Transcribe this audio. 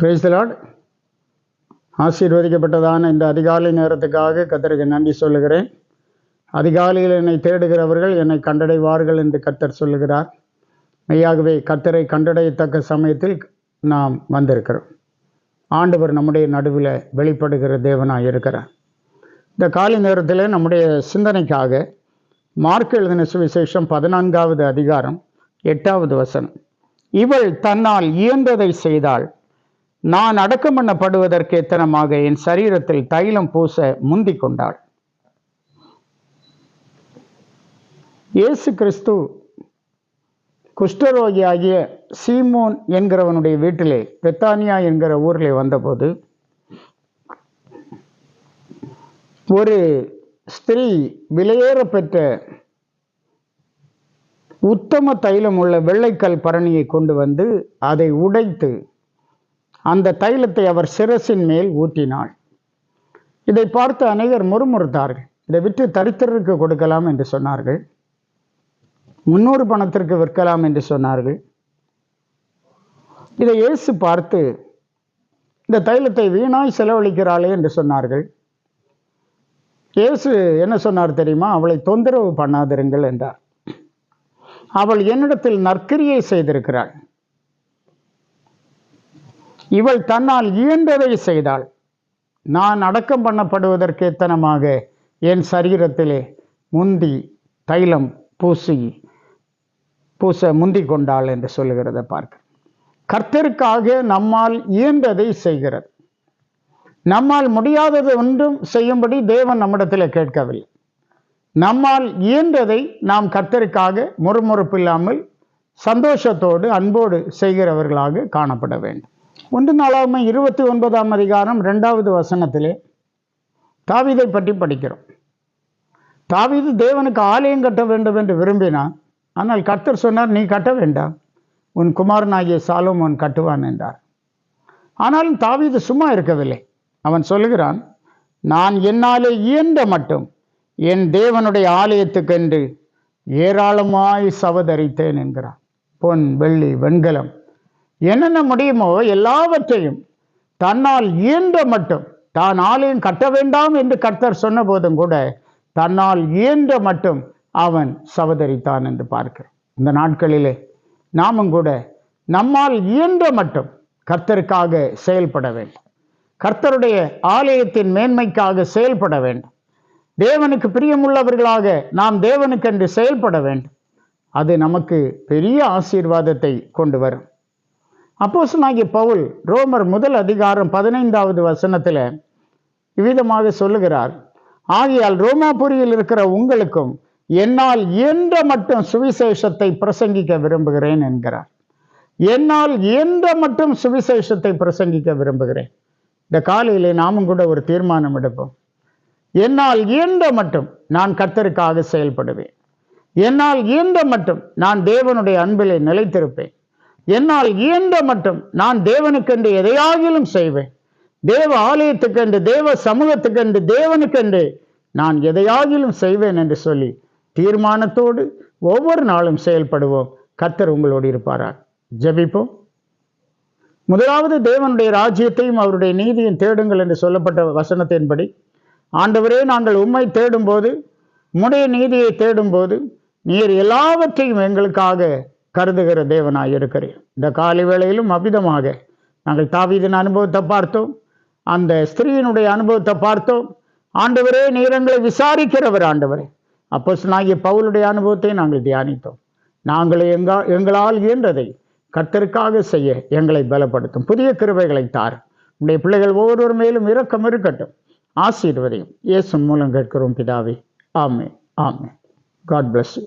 கிரைஸ்தலாட் ஆசீர்வதிக்கப்பட்டதான இந்த அதிகாலை நேரத்துக்காக கத்தருக்கு நன்றி சொல்லுகிறேன். அதிகாலையில் என்னை தேடுகிறவர்கள் என்னை கண்டடைவார்கள் என்று கத்தர் சொல்லுகிறார். மெய்யாகவே கத்தரை கண்டடையத்தக்க சமயத்தில் நாம் வந்திருக்கிறோம். ஆண்டவர் நம்முடைய நடுவில் வெளிப்படுகிற தேவனாக இருக்கிறார். இந்த காலை நேரத்தில் நம்முடைய சிந்தனைக்காக மார்க் எழுதின சுவிசேஷம் பதினான்காவது அதிகாரம் எட்டாவது வசனம். இவள் தன்னால் இயன்றதை செய்தாள். நான் அடக்கம் பண்ணப்படுவதற்கு எத்தனமாக என் சரீரத்தில் தைலம் பூச முந்தி கொண்டாள் இயேசு கிறிஸ்து குஷ்டரோகியாகிய சீமோன் என்கிறவனுடைய வீட்டிலே பெத்தானியா என்கிற ஊரிலே வந்தபோது ஒரு ஸ்திரீ விலையேற பெற்ற உத்தம தைலம் உள்ள வெள்ளைக்கல் பரணியை கொண்டு வந்து அதை உடைத்து அந்த தைலத்தை அவர் சிரசின் மேல் ஊற்றினாள். இதை பார்த்து அநேகர் முறுமுறுத்தார்கள். இதை விற்று தரித்திரருக்கு கொடுக்கலாம் என்று சொன்னார்கள். முன்னூறு பணத்திற்கு விற்கலாம் என்று சொன்னார்கள். இதை இயேசு பார்த்து இந்த தைலத்தை வீணாய் செலவழிக்கிறாளே என்று சொன்னார்கள். இயேசு என்ன சொன்னார் தெரியுமா? அவளை தொந்தரவு பண்ணாதிருங்கள் என்றார். அவள் என்னிடத்தில் நற்கிரியை செய்திருக்கிறாள். இவள் தன்னால் இயன்றதை செய்தாள். நான் அடக்கம் பண்ணப்படுவதற்கு எத்தனமாக? என் சரீரத்திலே முந்தி தைலம் பூசி பூச முந்தி கொண்டாள் என்று சொல்லுகிறத பார்க்க. கர்த்தருக்காக நம்மால் இயன்றதை செய்கிறது. நம்மால் முடியாதது ஒன்றும் செய்யும்படி தேவன் நம்மிடத்தில் கேட்கவில்லை. நம்மால் இயன்றதை நாம் கர்த்தருக்காக முறுமுறுப்பு இல்லாமல் சந்தோஷத்தோடு அன்போடு செய்கிறவர்களாக காணப்பட வேண்டும். ஒன்று நாளாகம இருபத்தி ஒன்பதாம் அதிகாரம் ரெண்டாவது வசனத்திலே தாவீதை பற்றி படிக்கிறோம். தாவீது தேவனுக்கு ஆலயம் கட்ட வேண்டும் என்று விரும்பினான். ஆனால் கர்த்தர் சொன்னார் நீ கட்ட வேண்டாம். உன் குமாரனாகிய சாலோமோன் கட்டுவான் என்றார். ஆனாலும் தாவீது சும்மா இருக்கவில்லை. அவன் சொல்லுகிறான் நான் என்னாலே இயன்ற மட்டும் என் தேவனுடைய ஆலயத்துக்கென்று ஏராளமாய் சவதரித்தேன் என்கிறான். பொன் வெள்ளி வெண்கலம். என்னென்ன முடியுமோ எல்லாவற்றையும் தன்னால் இயன்ற மட்டும் தான் ஆலயம் கட்ட வேண்டாம் என்று கர்த்தர் சொன்ன போதும் கூட தன்னால் இயன்ற மட்டும் அவன் சவதரித்தான் என்று பார்க்கிறோம். இந்த நாட்களிலே நாமும் கூட நம்மால் இயன்ற மட்டும் கர்த்தருக்காக செயல்பட வேண்டும். கர்த்தருடைய ஆலயத்தின் மேன்மைக்காக செயல்பட வேண்டும். தேவனுக்கு பிரியமுள்ளவர்களாக நாம் தேவனுக்கென்று செயல்பட வேண்டும். அது நமக்கு பெரிய ஆசீர்வாதத்தை கொண்டு வரும். அப்போசனாகிய பவுல் ரோமர் முதல் அதிகாரம் பதினைந்தாவது வசனத்தில் இவ்விதமாக சொல்லுகிறார் ஆகையால் ரோமாபுரியில் இருக்கிற உங்களுக்கும் என்னால் இயன்ற மட்டும் சுவிசேஷத்தை பிரசங்கிக்க விரும்புகிறேன் என்கிறார். என்னால் இயன்ற மட்டும் சுவிசேஷத்தை பிரசங்கிக்க விரும்புகிறேன்? இந்த காலையிலே நாமும் கூட ஒரு தீர்மானம் எடுப்போம். என்னால் இயன்ற மட்டும் நான் கர்த்தருக்காக செயல்படுவேன்? என்னால் இயன்ற மட்டும் நான் தேவனுடைய அன்பிலே நிலைத்திருப்பேன்? என்னால் இயன்ற மட்டும் நான் தேவனுக்கென்று எதையாகிலும் செய்வேன். தேவ ஆலயத்துக்கென்று தேவ சமூகத்துக்கென்று தேவனுக்கென்று நான் எதையாகிலும் செய்வேன் என்று சொல்லி தீர்மானத்தோடு ஒவ்வொரு நாளும் செயல்படுவோம். கத்தர் உங்களோடு இருப்பாரா ஜபிப்போம். முதலாவது தேவனுடைய ராஜ்யத்தையும் அவருடைய நீதியும் தேடுங்கள் என்று சொல்லப்பட்ட வசனத்தின்படி ஆண்டவரே நாங்கள் உண்மை தேடும்போது உம்முடைய நீதியை தேடும்போது நீர் எல்லாவற்றையும் எங்களுக்காக கருதுகிற தேவனாய் இருக்கிறேன் இந்த காலை வேளையிலும் அவ்விதமாக நாங்கள் தாவீதின் அனுபவத்தை பார்த்தோம். அந்த ஸ்திரீயினுடைய அனுபவத்தை பார்த்தோம். ஆண்டவரே நேரங்களை விசாரிக்கிறவர் ஆண்டவரே. அப்போ நாகிய பவுலுடைய அனுபவத்தை நாங்கள் தியானித்தோம். நாங்கள் எங்கா எங்களால் இயன்றதை கர்த்தருக்காக செய்ய எங்களை பலப்படுத்தும். புதிய கிருவைகளை தார். உடைய பிள்ளைகள் ஒவ்வொருவர் மேலும் இரக்கம் இருக்கட்டும். ஆசீர்வதையும். இயேசு மூலம் கேட்கிறோம் பிதாவே. ஆமே ஆமே காட் பிளஸ் யூ